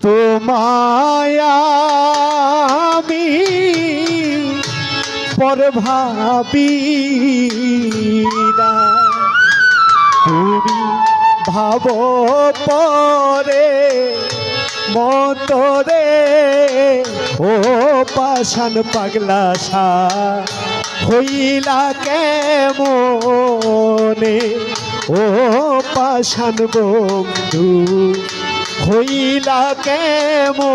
তোমায় আমি পর ভাবি না তুমি ভাবো পরে মতরে ও পাশান পাগলা সা হইলা কেমনে? ও পাশান বন্ধু হইলা কেমনে?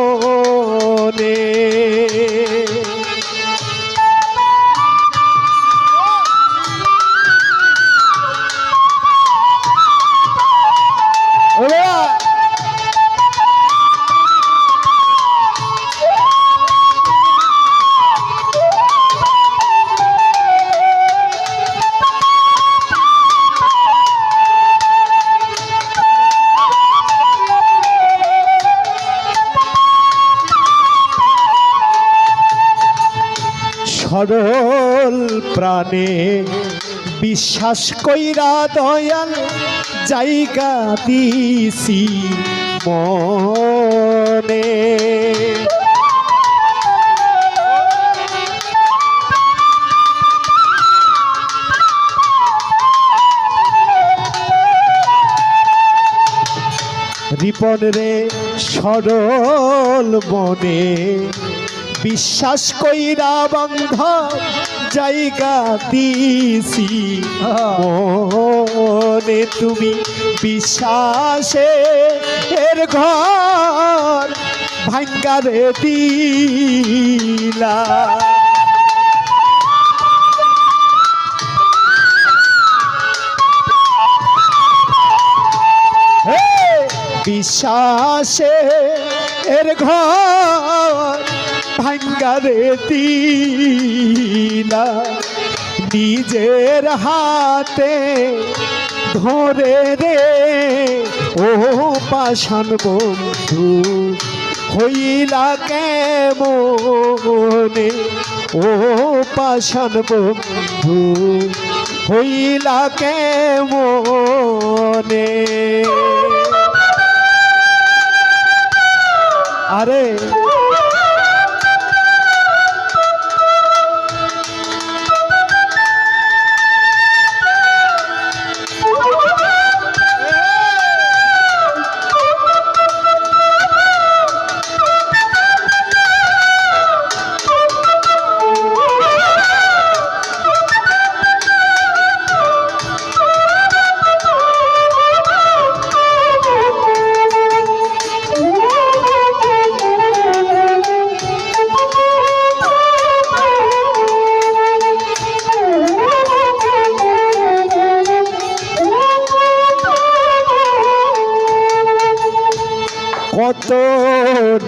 সরল প্রাণে। বিশ্বাস কইরা দয়াল জায়গা দিছি মনে। রিপন রে সরল মনে। বিশ্বাস কইরা বন্ধ জায়গা দিছি মনে তুমি বিশ্বাসে এর ঘর ভাঙ্গারে দিলা। বিশ্বাসে এর ঘর ভাঙ্গারে দিলা নিজের হাতে ধরে রে, ও পাশান বন্ধু, হইলা কেমনে? ও পাশান বন্ধু, হইলা কেমনে? আরে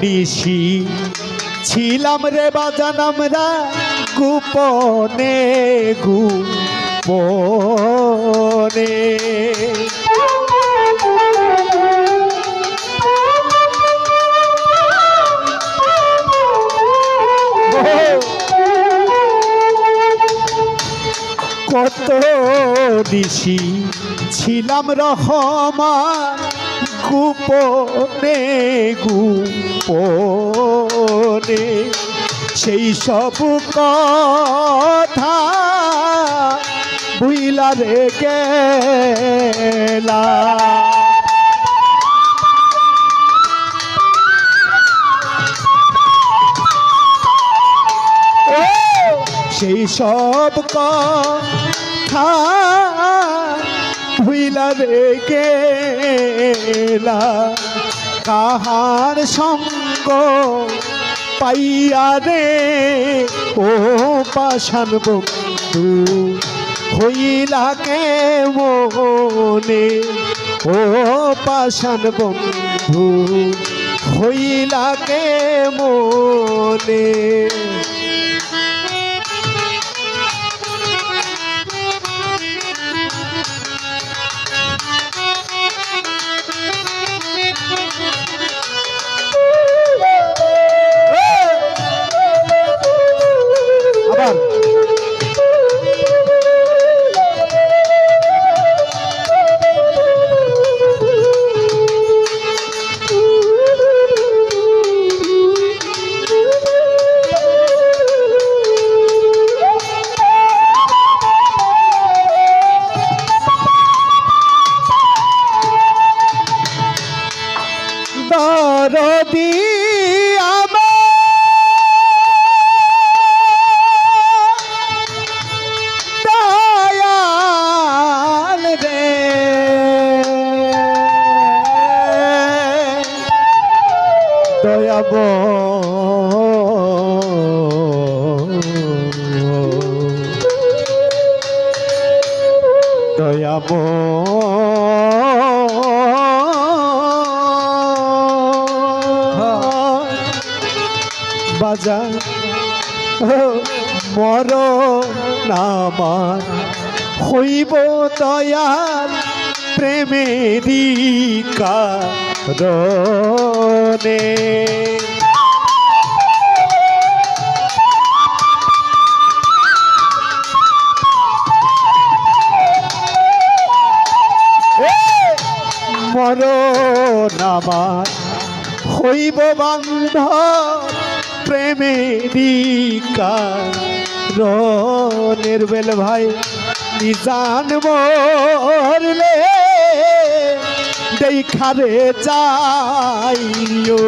নিশি ছিলাম রে বাজান আমরা গোপনে গোপনে। কত দিশি। ছিলাম রহমান গোপনে গোপনে সেই সব কথা বুইলা রে গেলা সেই সব কথা ভুইলা রে গেলা কাহার সঙ্গ পাইয়া রে ও পাশান বন্ধু হইলা কে মনে ও পাশান বন্ধু হইলা কে মনে দয়াব বাজার মর নামার হইব দয়াল প্রেমেরই কারণে। নামার হইব বান্ধ প্রেমেরই কারণের বেল ভাই নিজান মরলে দেখারে যাইও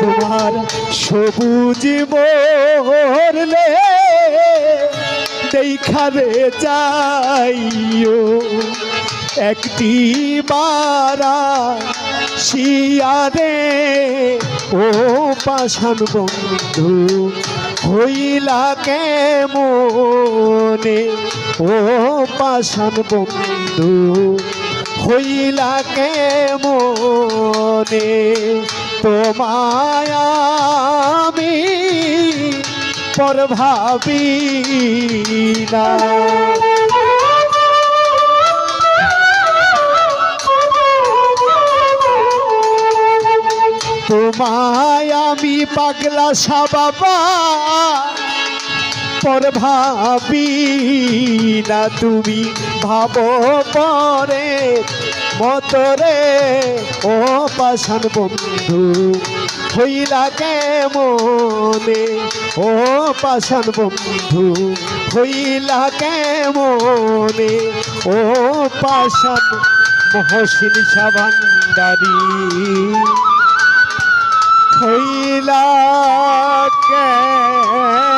তোমার সবুজ মরলে দেখারে যাইও, একটি বারা শিয়ারে ও পাশান বন্ধু, হইলা কেমনে? ও পাশান বন্ধু, হইলা কেমনে? তোমায় আমি পর ভাবি না। তোমায় আমি পাগলা সাবাবা পর ভাবি না। তুমি ভাবো পরে মতরে ও পাশান বন্ধু। হইলা কেমনে? ও পাশান বন্ধু হইলা কেমনে? ও পাশান মহসিন সাবান্ডারি হইলা কেমন?